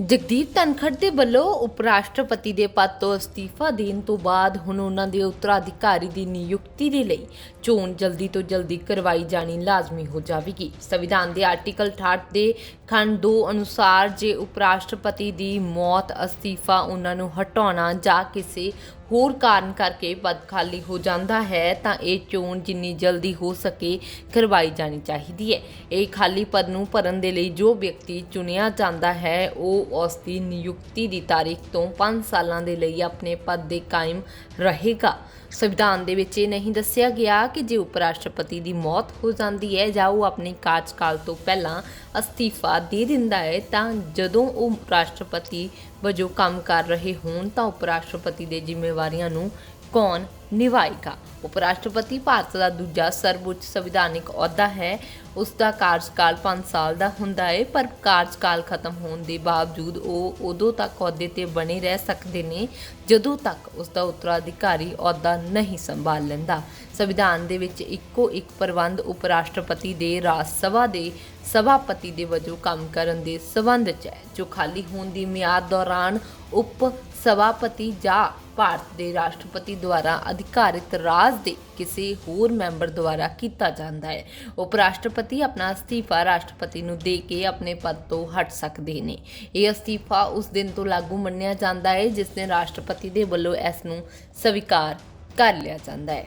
ਜਗਦੀਪ ਧਨਖੜ ਦੇ ਵੱਲੋਂ ਉਪ ਰਾਸ਼ਟਰਪਤੀ ਦੇ ਪਦ ਤੋਂ ਅਸਤੀਫਾ ਦੇਣ ਤੋਂ ਬਾਅਦ ਹੁਣ ਉਹਨਾਂ ਦੇ ਉੱਤਰਾਧਿਕਾਰੀ ਦੀ ਨਿਯੁਕਤੀ ਦੇ ਲਈ ਚੋਣ ਜਲਦੀ ਤੋਂ ਜਲਦੀ ਕਰਵਾਈ ਜਾਣੀ ਲਾਜ਼ਮੀ ਹੋ ਜਾਵੇਗੀ। ਸੰਵਿਧਾਨ ਦੇ ਆਰਟੀਕਲ 68 ਦੇ ਖੰਡ 2 ਅਨੁਸਾਰ ਜੇ ਉਪ ਰਾਸ਼ਟਰਪਤੀ ਦੀ ਮੌਤ, ਅਸਤੀਫਾ ਉਹਨਾਂ ਨੂੰ ਹਟਾਉਣਾ ਜਾਂ ਕਿਸੇ ਹੋਰ ਕਾਰਨ ਕਰਕੇ ਪਦ ਖਾਲੀ ਹੋ ਜਾਂਦਾ ਹੈ, ਤਾਂ ਇਹ ਚੋਣ ਜਿੰਨੀ ਜਲਦੀ ਹੋ ਸਕੇ ਕਰਵਾਈ ਜਾਣੀ ਚਾਹੀਦੀ ਹੈ। ਇਹ ਖਾਲੀ ਪਦ ਨੂੰ ਭਰਨ ਦੇ ਲਈ ਜੋ ਵਿਅਕਤੀ ਚੁਣਿਆ ਜਾਂਦਾ ਹੈ, ਉਹ ਉਸ ਦੀ ਨਿਯੁਕਤੀ ਦੀ ਤਾਰੀਖ ਤੋਂ 5 ਸਾਲਾਂ ਦੇ ਲਈ ਆਪਣੇ ਪਦ ਦੇ ਕਾਇਮ ਰਹੇਗਾ। ਸੰਵਿਧਾਨ ਦੇ ਵਿੱਚ ਇਹ ਨਹੀਂ ਦੱਸਿਆ ਗਿਆ ਕਿ ਜੇ ਉਪ ਰਾਸ਼ਟਰਪਤੀ ਦੀ ਮੌਤ ਹੋ ਜਾਂਦੀ ਹੈ ਜਾਂ ਉਹ ਆਪਣੇ ਕਾਰਜਕਾਲ ਤੋਂ ਪਹਿਲਾਂ ਅਸਤੀਫਾ ਦੇ ਦਿੰਦਾ ਹੈ, ਤਾਂ ਜਦੋਂ ਉਹ ਰਾਸ਼ਟਰਪਤੀ ਵਜੋਂ ਕੰਮ ਕਰ ਰਹੇ ਹੋਣ, ਤਾਂ ਉਪ ਰਾਸ਼ਟਰਪਤੀ ਦੇ ਜ਼ਿੰਮੇਵਾਰੀਆਂ ਨੂੰ ਕੌਣ? ਨਿਭਾਏਗਾ ਉਪ ਰਾਸ਼ਟਰਪਤੀ ਭਾਰਤ ਦਾ ਦੂਜਾ ਸਰਵਉੱਚ ਸੰਵਿਧਾਨਿਕ ਅਹੁਦਾ ਹੈ। ਉਸ ਦਾ ਕਾਰਜਕਾਲ 5 ਸਾਲ ਦਾ ਹੁੰਦਾ ਹੈ, ਪਰ ਕਾਰਜਕਾਲ ਖਤਮ ਹੋਣ ਦੇ ਬਾਵਜੂਦ ਉਹ ਉਦੋਂ ਤੱਕ ਅਹੁਦੇ ਤੇ ਬਣੇ ਰਹਿ ਸਕਦੇ ਨੇ, ਜਦੋਂ ਤੱਕ ਉਸ ਦਾ ਉੱਤਰਾਧਿਕਾਰੀ ਅਹੁਦਾ ਨਹੀਂ ਸੰਭਾਲ ਲੈਂਦਾ। ਸੰਵਿਧਾਨ ਦੇ ਵਿੱਚ ਇੱਕੋ ਇੱਕ ਪ੍ਰਬੰਧ ਉਪ ਰਾਸ਼ਟਰਪਤੀ ਦੇ ਰਾਜ ਸਭਾ ਦੇ ਸਭਾਪਤੀ ਦੇ ਵਜੋਂ ਕੰਮ ਕਰਨ ਦੇ ਸਬੰਧ 'ਚ ਹੈ, ਜੋ ਖਾਲੀ ਹੋਣ ਦੀ ਮਿਆਦ ਦੌਰਾਨ ਉਪ ਸਭਾਪਤੀ ਜਾਂ ਭਾਰਤ ਦੇ ਰਾਸ਼ਟਰਪਤੀ ਦੁਆਰਾ ਅਧਿਕਾਰਿਤ ਰਾਜ ਦੇ ਕਿਸੇ ਹੋਰ ਮੈਂਬਰ ਦੁਆਰਾ ਕੀਤਾ ਜਾਂਦਾ ਹੈ। ਉਪ ਰਾਸ਼ਟਰਪਤੀ ਆਪਣਾ ਅਸਤੀਫਾ ਰਾਸ਼ਟਰਪਤੀ ਨੂੰ ਦੇ ਕੇ ਆਪਣੇ ਪਦ ਤੋਂ ਹਟ ਸਕਦੇ ਨੇ। ਇਹ ਅਸਤੀਫਾ ਉਸ ਦਿਨ ਤੋਂ ਲਾਗੂ ਮੰਨਿਆ ਜਾਂਦਾ ਹੈ, ਜਿਸ ਦਿਨ ਰਾਸ਼ਟਰਪਤੀ ਦੇ ਵੱਲੋਂ ਇਸ ਨੂੰ ਸਵੀਕਾਰ ਕਰ ਲਿਆ ਜਾਂਦਾ ਹੈ।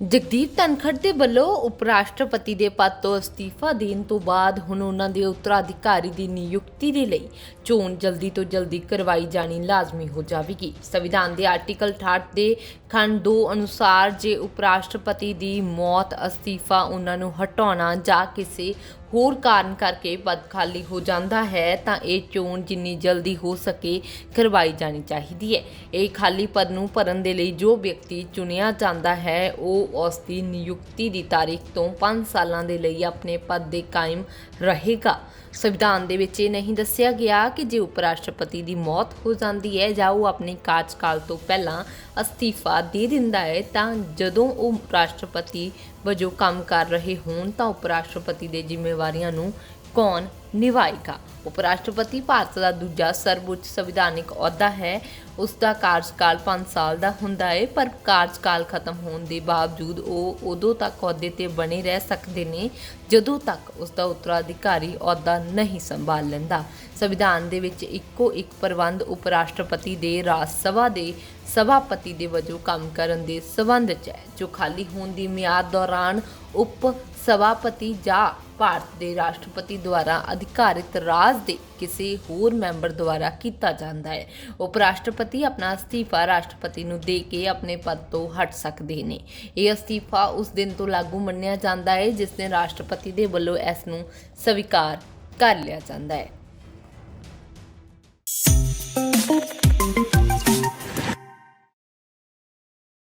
ਜਗਦੀਪ ਧਨਖੜ ਦੇ ਵੱਲੋਂ ਉਪ ਰਾਸ਼ਟਰਪਤੀ ਦੇ ਪਦ ਤੋਂ ਅਸਤੀਫਾ ਦੇਣ ਤੋਂ ਬਾਅਦ ਹੁਣ ਉਹਨਾਂ ਦੇ ਉੱਤਰਾਧਿਕਾਰੀ ਦੀ ਨਿਯੁਕਤੀ ਦੇ ਲਈ ਚੋਣ ਜਲਦੀ ਤੋਂ ਜਲਦੀ ਕਰਵਾਈ ਜਾਣੀ ਲਾਜ਼ਮੀ ਹੋ ਜਾਵੇਗੀ। ਸੰਵਿਧਾਨ ਦੇ ਆਰਟੀਕਲ 68 ਦੇ ਖੰਡ 2 ਅਨੁਸਾਰ ਜੇ ਉਪ ਰਾਸ਼ਟਰਪਤੀ ਦੀ ਮੌਤ ਅਸਤੀਫਾ ਉਹਨਾਂ ਨੂੰ ਹਟਾਉਣਾ ਜਾਂ ਕਿਸੇ ਹੋਰ ਕਾਰਨ ਕਰਕੇ ਪਦ ਖਾਲੀ ਹੋ ਜਾਂਦਾ ਹੈ, ਤਾਂ ਇਹ ਚੋਣ ਜਿੰਨੀ ਜਲਦੀ ਹੋ ਸਕੇ ਕਰਵਾਈ ਜਾਣੀ ਚਾਹੀਦੀ ਹੈ। ਇਹ ਖਾਲੀ ਪਦ ਨੂੰ ਭਰਨ ਦੇ ਲਈ ਜੋ ਵਿਅਕਤੀ ਚੁਣਿਆ ਜਾਂਦਾ ਹੈ, ਉਹ ਉਸ ਦੀ ਨਿਯੁਕਤੀ ਦੀ ਤਾਰੀਖ ਤੋਂ 5 ਸਾਲਾਂ ਦੇ ਲਈ ਆਪਣੇ ਪਦ ਦੇ ਕਾਇਮ ਰਹੇਗਾ। ਸੰਵਿਧਾਨ ਦੇ ਵਿੱਚ ਇਹ ਨਹੀਂ ਦੱਸਿਆ ਗਿਆ ਕਿ ਜੇ ਉਪ ਰਾਸ਼ਟਰਪਤੀ ਦੀ ਮੌਤ ਹੋ ਜਾਂਦੀ ਹੈ ਜਾਂ ਉਹ ਆਪਣੇ ਕਾਰਜਕਾਲ ਤੋਂ ਪਹਿਲਾਂ ਅਸਤੀਫਾ ਦੇ ਦਿੰਦਾ ਹੈ, ਤਾਂ ਜਦੋਂ ਉਹ ਰਾਸ਼ਟਰਪਤੀ ਵਜੋਂ ਕੰਮ ਕਰ ਰਹੇ ਹੋਣ ਤਾਂ ਉਪ ਰਾਸ਼ਟਰਪਤੀ ਦੇ ਜ਼ਿੰਮੇਵਾਰੀਆਂ ਨੂੰ ਕੌਣ ਨਿਭਾਏਗਾ ਉਪ ਰਾਸ਼ਟਰਪਤੀ ਭਾਰਤ ਦਾ ਦੂਜਾ ਸਰਵਉੱਚ ਸੰਵਿਧਾਨਿਕ ਅਹੁਦਾ ਹੈ। ਉਸ ਦਾ ਕਾਰਜਕਾਲ 5 ਸਾਲ ਦਾ ਹੁੰਦਾ ਹੈ, ਪਰ ਕਾਰਜਕਾਲ ਖਤਮ ਹੋਣ ਦੇ ਬਾਵਜੂਦ ਉਹ ਉਦੋਂ ਤੱਕ ਅਹੁਦੇ ਤੇ ਬਣੇ ਰਹਿ ਸਕਦੇ ਨੇ, ਜਦੋਂ ਤੱਕ ਉਸ ਦਾ ਉੱਤਰਾਧਿਕਾਰੀ ਅਹੁਦਾ ਨਹੀਂ ਸੰਭਾਲ ਲੈਂਦਾ। ਸੰਵਿਧਾਨ ਦੇ ਵਿੱਚ ਇੱਕੋ ਇੱਕ ਪ੍ਰਬੰਧ ਉਪ ਰਾਸ਼ਟਰਪਤੀ ਦੇ ਰਾਜ ਸਭਾ ਦੇ ਸਭਾਪਤੀ ਦੇ ਵਜੋਂ ਕੰਮ ਕਰਨ ਦੇ ਸਬੰਧ 'ਚ ਹੈ, ਜੋ ਖਾਲੀ ਹੋਣ ਦੀ ਮਿਆਦ ਦੌਰਾਨ ਉਪ ਸਭਾਪਤੀ ਜਾਂ ਭਾਰਤ ਦੇ ਰਾਸ਼ਟਰਪਤੀ ਦੁਆਰਾ ਅਧਿਕਾਰਿਤ ਰਾਜ ਦੇ ਕਿਸੇ ਹੋਰ ਮੈਂਬਰ ਦੁਆਰਾ ਕੀਤਾ ਜਾਂਦਾ ਹੈ। ਉਪ ਰਾਸ਼ਟਰਪਤੀ ਆਪਣਾ ਅਸਤੀਫਾ ਰਾਸ਼ਟਰਪਤੀ ਨੂੰ ਦੇ ਕੇ ਆਪਣੇ ਪਦ ਤੋਂ ਹਟ ਸਕਦੇ ਨੇ। ਇਹ ਅਸਤੀਫਾ ਉਸ ਦਿਨ ਤੋਂ ਲਾਗੂ ਮੰਨਿਆ ਜਾਂਦਾ ਹੈ, ਜਿਸ ਦਿਨ ਰਾਸ਼ਟਰਪਤੀ ਦੇ ਵੱਲੋਂ ਇਸ ਨੂੰ ਸਵੀਕਾਰ ਕਰ ਲਿਆ ਜਾਂਦਾ ਹੈ।